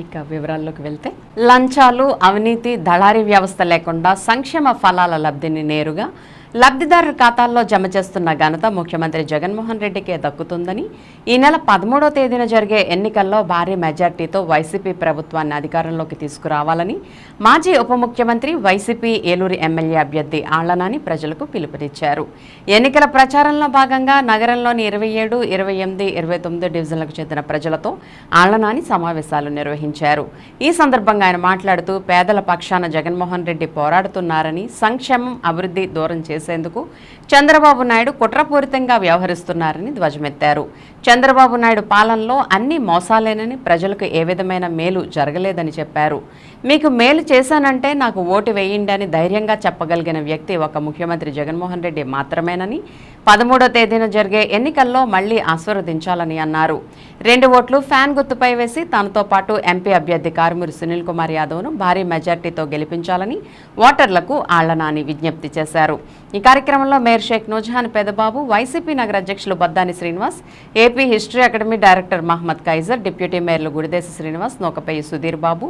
ఇక వివరాల్లోకి వెళ్తే లంచాలు అవినీతి దళారీ వ్యవస్థ లేకుండా సంక్షేమ ఫలాల లబ్ధిని నేరుగా లబ్ధిదారుల ఖాతాల్లో జమ చేస్తున్న ఘనత ముఖ్యమంత్రి జగన్మోహన్ రెడ్డికే దక్కుతుందని ఈ నెల పదమూడో తేదీన జరిగే ఎన్నికల్లో భారీ మెజార్టీతో వైసీపీ ప్రభుత్వాన్ని అధికారంలోకి తీసుకురావాలని మాజీ ఉప ముఖ్యమంత్రి వైసీపీ ఏలూరు ఎమ్మెల్యే అభ్యర్థి ఆళ్ళనాని ప్రజలకు పిలుపునిచ్చారు. ఎన్నికల ప్రచారంలో భాగంగా నగరంలోని ఇరవై ఏడు ఇరవై ఎనిమిది ఇరవై తొమ్మిది డివిజన్లకు చెందిన ప్రజలతో ఆళ్ళనాని సమావేశాలు నిర్వహించారు. ఈ సందర్భంగా ఆయన మాట్లాడుతూ పేదల పక్షాన జగన్మోహన్ రెడ్డి పోరాడుతున్నారని సంక్షేమం అభివృద్ధి దూరం చేసేందుకు చంద్రబాబు నాయుడు కుట్రపూరితంగా వ్యవహరిస్తున్నారని ధ్వజమెత్తారు. చంద్రబాబు నాయుడు పాలనలో అన్ని మోసాలేనని ప్రజలకు ఏ విధమైన మేలు జరగలేదని చెప్పారు. మీకు మేలు చేశానంటే నాకు ఓటు వేయండి అని ధైర్యంగా చెప్పగలిగిన వ్యక్తి ఒక ముఖ్యమంత్రి జగన్మోహన్ రెడ్డి మాత్రమేనని పదమూడో తేదీన జరిగే ఎన్నికల్లో మళ్ళీ ఆశీర్వదించాలని అన్నారు. రెండు ఓట్లు ఫ్యాన్ గుర్తుపై వేసి తనతో పాటు ఎంపీ అభ్యర్థి కారుమూరి సునీల్ కుమార్ యాదవ్ను భారీ మెజార్టీతో గెలిపించాలని ఓటర్లకు ఆళ్ళనాని విజ్ఞప్తి చేశారు. ఈ కార్యక్రమంలో మేయర్ షేక్ నూజహాన్ పెదబాబు వైసీపీ నగర అధ్యక్షులు Baddani Srinivas AP history academy director Mohammed Kaizer deputy మేయర్లు Gudidesa Srinivas Nukapalli Sudheer Babu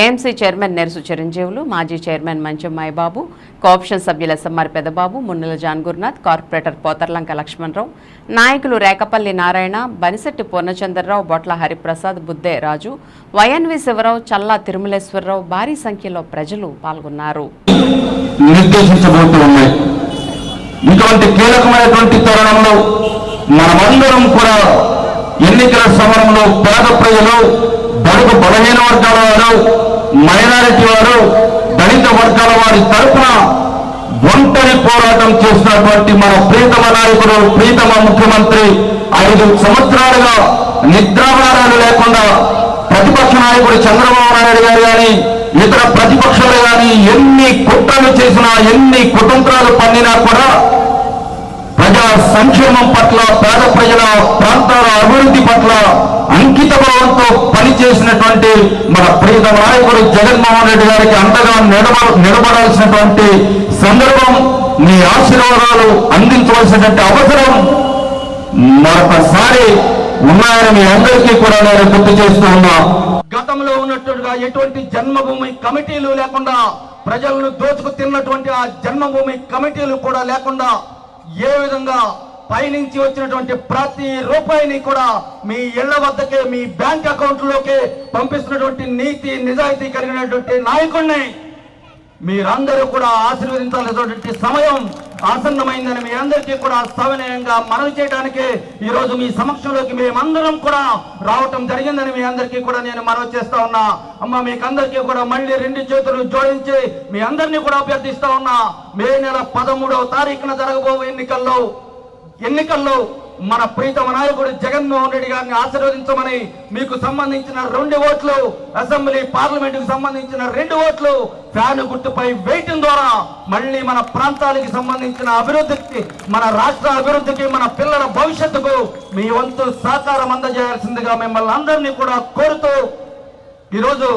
AMC chairman Nerasu Chiranjeevulu మాజీ చైర్మన్ మంచమ్మాయి మైబాబు కోఆప్షన్ సభ్యులు SMR Pedababu Munnela John Gurunath corporator Potharlanka Lakshmanarao నాయకులు రేకపల్లి నారాయణ బనిశెట్టి పూర్ణచంద్రరావు బొట్ల హరిప్రసాద్ బుద్దే రాజు వైఎన్వి శివరావు చల్లా తిరుమలేశ్వరరావు భారీ సంఖ్యలో ప్రజలు పాల్గొన్నారు. నిర్దేశించబోతూ ఉన్నాయి ఇటువంటి కీలకమైనటువంటి తరుణంలో మనమందరం కూడా ఎన్నికల సమరంలో పేద ప్రజలు బడుగు బలహీన వర్గాల వారు మైనారిటీ వారు దళిత వర్గాల వారి తరఫున ఒంటరి పోరాటం చేసినటువంటి మన ప్రీతమ నాయకుడు ప్రీతమ ముఖ్యమంత్రి ఐదు సంవత్సరాలుగా నిద్రాభారాలు లేకుండా ప్రతిపక్ష నాయకుడు చంద్రబాబు నాయుడు గారు కానీ ఇతర ప్రతిపక్షాలు కానీ ఎన్ని కుట్రలు చేసినా ఎన్ని కుతంత్రాలు పన్నినా కూడా ప్రజా సంక్షేమం పట్ల పేద ప్రజల ప్రాంతాల అభివృద్ధి పట్ల అంకిత భావంతో పనిచేసినటువంటి మన ప్రీత నాయకుడు జగన్మోహన్ రెడ్డి గారికి అంతగా నిలబ నిలబడాల్సినటువంటి సందర్భం మీ ఆశీర్వాదాలు అందించవలసినటువంటి అవసరం మరొకసారి ఉన్నాయని మీ అందరికీ కూడా నేను గుర్తు చేస్తూ ఉన్నా. గతంలో ఉన్నట్టుగా ఎటువంటి జన్మభూమి కమిటీలు లేకుండా ప్రజలను దోచుకు తిన్నటువంటి ఆ జన్మభూమి కమిటీలు కూడా లేకుండా ఏ విధంగా పైనుంచి వచ్చినటువంటి ప్రతి రూపాయిని కూడా మీ ఇళ్ళ వద్దకే మీ బ్యాంక్ అకౌంట్లోకే పంపిస్తున్నటువంటి నీతి నిజాయితీ కలిగినటువంటి నాయకుడిని మీరందరూ కూడా ఆశీర్వదించాల్సినటువంటి సమయం ఆసన్నమైందని మీ అందరికీ కూడా సవినయంగా మనవి చేయడానికి ఈరోజు మీ సమక్షంలోకి మేమందరం కూడా రావటం జరిగిందని మీ అందరికీ కూడా నేను మనవి చేస్తా ఉన్నా. అమ్మ మీకందరికీ కూడా మళ్ళీ రెండు చేతులు జోడించి మీ అందరినీ కూడా అభ్యర్థిస్తా ఉన్నా. మే నెల పదమూడవ తారీఖున జరగబో ఎన్నికల్లో ఎన్నికల్లో మన ప్రీతమ నాయకుడు జగన్మోహన్ రెడ్డి గారిని ఆశీర్వదించమని మీకు సంబంధించిన రెండు ఓట్లు అసెంబ్లీ పార్లమెంటుకు సంబంధించిన రెండు ఓట్లు ఫ్యాన్ గుర్తుపై వేయటం ద్వారా మళ్ళీ మన ప్రాంతానికి సంబంధించిన అభివృద్ధికి మన రాష్ట్ర అభివృద్ధికి మన పిల్లల భవిష్యత్తుకు మీ వంతు సహకారం అందజేయాల్సిందిగా మిమ్మల్ని అందరినీ కూడా కోరుతూ ఈరోజు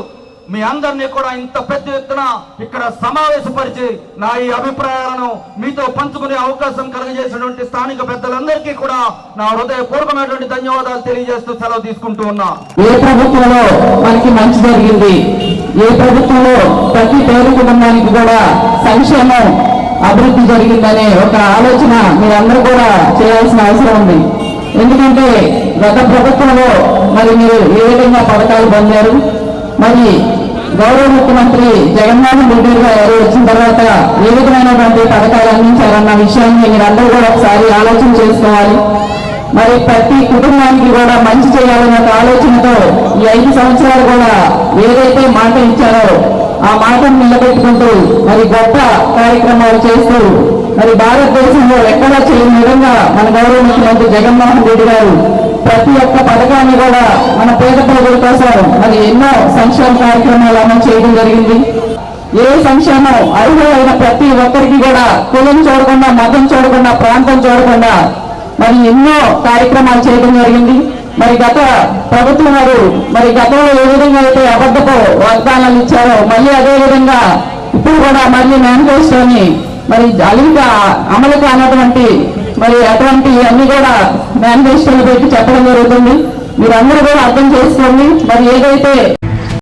మీ అందరినీ కూడా ఇంత పెద్ద ఎత్తున ఇక్కడ సమావేశపరిచి నా ఈ అభిప్రాయాలను మీతో పంచుకునే అవకాశం కలుగజేసినటువంటి స్థానిక పెద్దలందరికీ కూడా నా హృదయపూర్వకమైనటువంటి ధన్యవాదాలు తెలియజేస్తూ సెలవు తీసుకుంటూ ఉన్నా. ఏ ప్రభుత్వంలో మనకి మంచి జరిగింది? ఏ ప్రభుత్వంలో ప్రతి పేద కుటుంబానికి కూడా సంక్షేమం అభివృద్ధి జరిగిందనే ఒక ఆలోచన మీరందరూ కూడా చేయాల్సిన అవసరం ఉంది. ఎందుకంటే గత ప్రభుత్వంలో మరి మీరు ఏ విధంగా పథకాలు పొందారు? మరి గౌరవ ముఖ్యమంత్రి జగన్మోహన్ రెడ్డి గారు వచ్చిన తర్వాత ఏ విధమైనటువంటి పథకాలు అందించారన్న విషయాన్ని మీరందరూ కూడా ఒకసారి ఆలోచన చేసుకోవాలి. మరి ప్రతి కుటుంబానికి కూడా మంచి చేయాలన్న ఒక ఆలోచనతో ఈ ఐదు సంవత్సరాలు కూడా ఏదైతే మాట ఇచ్చారో ఆ మాటను నిలబెట్టుకుంటూ మరి గొప్ప కార్యక్రమాలు చేస్తూ మరి భారతదేశంలో ఎక్కడా చేయని విధంగా మన గౌరవ ముఖ్యమంత్రి జగన్మోహన్ రెడ్డి గారు ప్రతి ఒక్క పథకాన్ని కూడా మన పేద ప్రజల కోసం మరి ఎన్నో సంక్షేమ కార్యక్రమాలు అమలు చేయడం జరిగింది. ఏ సంక్షేమం అర్హులైన ప్రతి ఒక్కరికి కూడా కులం చూడకుండా మతం చూడకుండా ప్రాంతం చూడకుండా మరి ఎన్నో కార్యక్రమాలు చేయడం జరిగింది. మరి గత ప్రభుత్వం వారు మరి గతంలో ఏ విధంగా అయితే అబద్ధపు వాగ్దానాలు ఇచ్చారో మళ్ళీ అదే విధంగా ఇప్పుడు కూడా మళ్ళీ మేనిఫెస్టోని మరి అలిగా అమలు కానటువంటి మరి అటువంటి అన్ని కూడా మేనిఫెస్టోలు పెట్టి చెప్పడం జరుగుతుంది. మీరందరూ కూడా అర్థం చేసుకోండి. మరి ఏదైతే